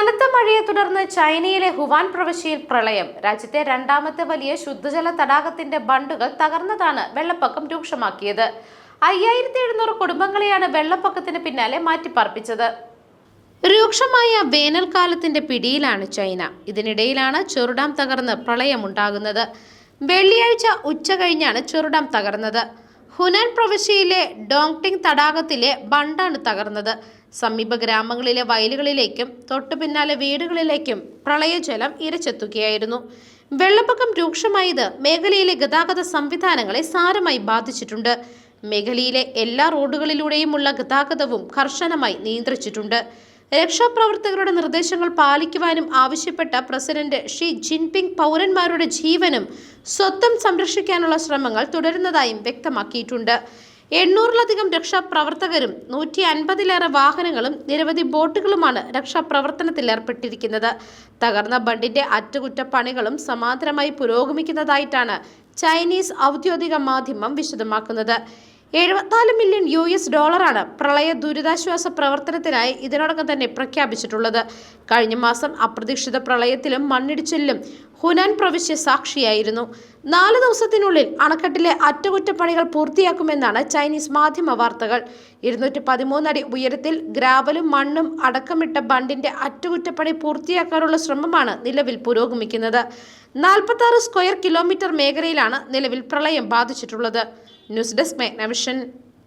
കനത്ത മഴയെ തുടർന്ന് ചൈനയിലെ ഹുവാൻ പ്രവിശ്യയിൽ പ്രളയം. രാജ്യത്തെ രണ്ടാമത്തെ വലിയ ശുദ്ധജല തടാകത്തിന്റെ ബണ്ടുകൾ തകർന്നതാണ് വെള്ളപ്പൊക്കം രൂക്ഷമാക്കിയത്. അയ്യായിരത്തി എഴുന്നൂറ് കുടുംബങ്ങളെയാണ് വെള്ളപ്പൊക്കത്തിന് പിന്നാലെ മാറ്റിപ്പാർപ്പിച്ചത്. രൂക്ഷമായ വേനൽക്കാലത്തിന്റെ പിടിയിലാണ് ചൈന. ഇതിനിടയിലാണ് ചെറുഡാം തകർന്ന് പ്രളയമുണ്ടാകുന്നത്. വെള്ളിയാഴ്ച ഉച്ച കഴിഞ്ഞാണ് ചെറുഡാം തകർന്നത്. ഹുനാൻ പ്രവിശ്യയിലെ ഡോങ്ടിങ് തടാകത്തിലെ ബണ്ടാണ് തകർന്നത്. സമീപ ഗ്രാമങ്ങളിലെ വയലുകളിലേക്കും തൊട്ടു പിന്നാലെ വീടുകളിലേക്കും പ്രളയജലം ഇരച്ചെത്തുകയായിരുന്നു. വെള്ളപ്പൊക്കം രൂക്ഷമായത് മേഖലയിലെ ഗതാഗത സംവിധാനങ്ങളെ സാരമായി ബാധിച്ചിട്ടുണ്ട്. മേഖലയിലെ എല്ലാ റോഡുകളിലൂടെയുമുള്ള ഗതാഗതവും കർശനമായി നിയന്ത്രിച്ചിട്ടുണ്ട്. രക്ഷാപ്രവർത്തകരുടെ നിർദ്ദേശങ്ങൾ പാലിക്കുവാനും ആവശ്യപ്പെട്ട പ്രസിഡന്റ് ഷി ജിൻപിങ് പൗരന്മാരുടെ ജീവനും സ്വത്തും സംരക്ഷിക്കാനുള്ള ശ്രമങ്ങൾ തുടരുന്നതായും വ്യക്തമാക്കിയിട്ടുണ്ട്. എണ്ണൂറിലധികം രക്ഷാപ്രവർത്തകരും നൂറ്റി അൻപതിലേറെ വാഹനങ്ങളും നിരവധി ബോട്ടുകളുമാണ് രക്ഷാപ്രവർത്തനത്തിൽ ഏർപ്പെട്ടിരിക്കുന്നത്. തകർന്ന ബണ്ടിന്റെ അറ്റകുറ്റപ്പണികളും സമാന്തരമായി പുരോഗമിക്കുന്നതായിട്ടാണ് ചൈനീസ് ഔദ്യോഗിക മാധ്യമം വിശദമാക്കുന്നത്. എഴുപത്തിനാല് മില്യൺ യു എസ് ഡോളറാണ് പ്രളയ ദുരിതാശ്വാസ പ്രവർത്തനത്തിനായി ഇതിനോടകം തന്നെ പ്രഖ്യാപിച്ചിട്ടുള്ളത്. കഴിഞ്ഞ മാസം അപ്രതീക്ഷിത പ്രളയത്തിലും മണ്ണിടിച്ചിലും ഹുനാൻ പ്രവിശ്യ സാക്ഷിയായിരുന്നു. നാല് ദിവസത്തിനുള്ളിൽ അണക്കെട്ടിലെ അറ്റകുറ്റപ്പണികൾ പൂർത്തിയാക്കുമെന്നാണ് ചൈനീസ് മാധ്യമ വാർത്തകൾ. ഇരുന്നൂറ്റി പതിമൂന്നടി ഉയരത്തിൽ ഗ്രാവലും മണ്ണും അടക്കമിട്ട ബണ്ടിന്റെ അറ്റകുറ്റപ്പണി പൂർത്തിയാക്കാനുള്ള ശ്രമമാണ് നിലവിൽ പുരോഗമിക്കുന്നത്. നാൽപ്പത്തി ആറ് സ്ക്വയർ കിലോമീറ്റർ മേഖലയിലാണ് നിലവിൽ പ്രളയം ബാധിച്ചിട്ടുള്ളത്. News desk മെഗ്നവിഷൻ